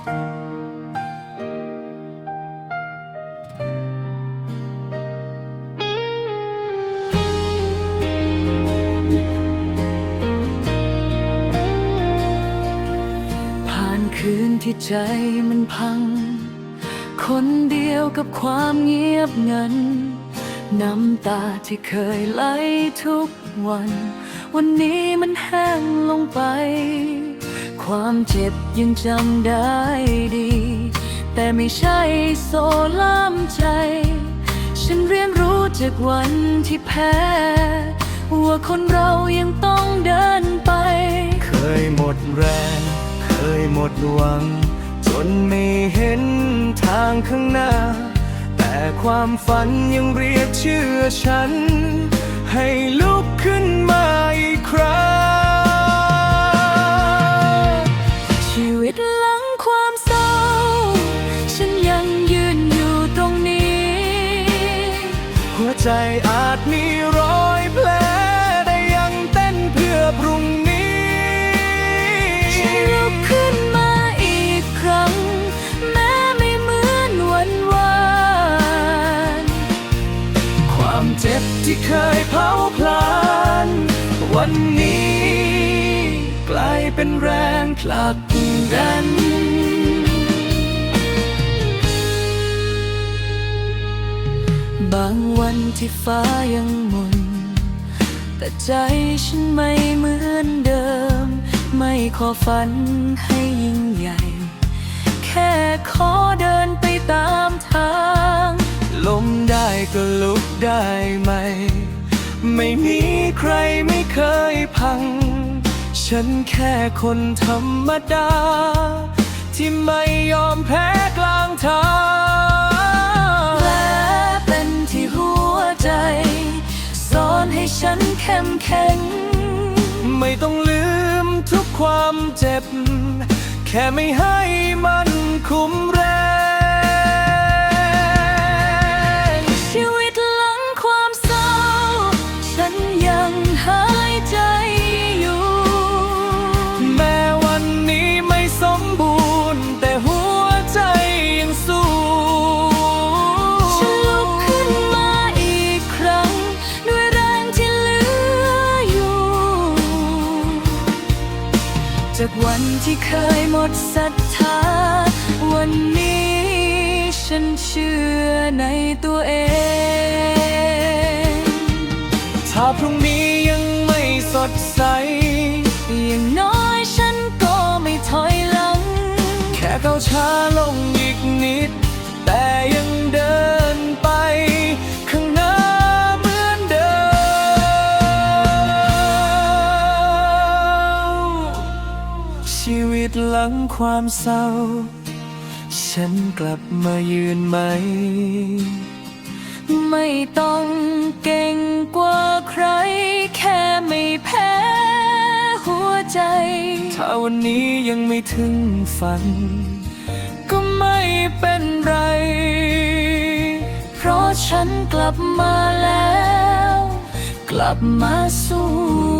ผ่านคืนที่ใจมันพัง คนเดียวกับความเงียบงัน น้ำตาที่เคยไหลทุกวัน วันนี้มันแห้งลงไป ความเจ็บยังจำได้ดี แต่ไม่ใช่โซล่ามใจ ฉันเรียนรู้จากวันที่แพ้ ว่าคนเรายังต้องเดินไป เคยหมดแรง เคยหมดหวัง จนไม่เห็นทางข้างหน้า แต่ความฝันยังเรียกชื่อฉัน ให้ลุกขึ้นมาอีกครั้ง ใจอาจมีรอยแผลแต่ยังเต้นเพื่อพรุ่งนี้ฉันลุกขึ้นมาอีกครั้ง แม้ไม่เหมือนวันวานความเจ็บที่เคยเผาพลาน วันนี้ กลายเป็นแรงผลักดัน บางวันที่ฟ้ายังมุนแต่ใจฉันไม่เหมือนเดิม ไม่ขอฝันให้ยิ่งใหญ่ แค่ขอเดินไปตามทางลมได้ก็ลุกได้ไหม ไม่มีใครไม่เคยพัง ฉันแค่คนธรรมดา ที่ไม่ยอมแพ้กลางทาง มแข็ง ไม่ต้องลืมทุกความเจ็บ แค่ไม่ให้มันคุ้มแรง จากวันที่เคยหมดศรัทธา วันนี้ฉันเชื่อในตัวเอง ถ้าพรุ่งนี้ยังไม่สดใส อย่างน้อยฉันก็ไม่ถอยหลัง แค่ก้าวช้าลงอีกนิด วิตหลังความเศร้า ฉันกลับมายืนไหม ไม่ต้องเก่งกว่าใคร แค่ไม่แพ้หัวใจ ถ้าวันนี้ยังไม่ถึงฝัน ก็ไม่เป็นไร เพราะฉันกลับมาแล้ว กลับมาสู้